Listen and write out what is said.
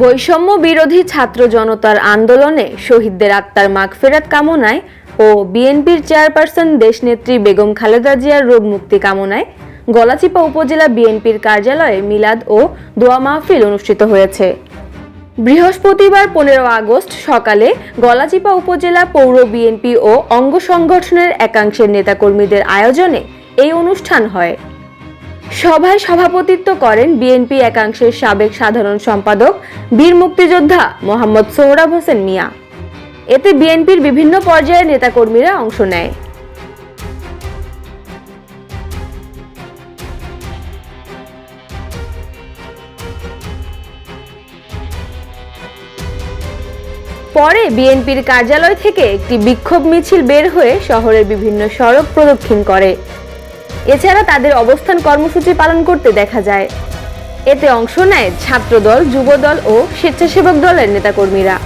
বৈষম্য বিরোধী ছাত্র জনতার আন্দোলনে শহীদদের আত্মার মাগফেরাত কামনায় ও বিএনপির চেয়ারপারসন দেশনেত্রী বেগম খালেদা জিয়ার রোগ মুক্তি কামনায় গলাচিপা উপজেলা বিএনপির কার্যালয়ে মিলাদ ও দোয়া মাহফিল অনুষ্ঠিত হয়েছে। বৃহস্পতিবার পনেরো আগস্ট সকালে গলাচিপা উপজেলা পৌর বিএনপি ও অঙ্গ সংগঠনের একাংশের নেতাকর্মীদের আয়োজনে এই অনুষ্ঠান হয়। সভায় সভাপতিত্ব করেন বিএনপি একাংশের সাবেক সাধারণ সম্পাদক, বীর মুক্তিযোদ্ধা মোহাম্মদ সোহরাব হোসেন মিয়া। এতে বিএনপির বিভিন্ন পর্যায়ের নেতাকর্মীরা অংশ নেয়। পরে বিএনপির কার্যালয় থেকে একটি বিক্ষোভ মিছিল বের হয়ে শহরের বিভিন্ন সড়ক প্রদক্ষিণ করে। এছাড়া তাদের অবস্থান কর্মসূচি পালন করতে দেখা যায় এতে অংশ নেয় ছাত্রদল যুবদল ও স্বেচ্ছাসেবক দলের নেতাকর্মীরা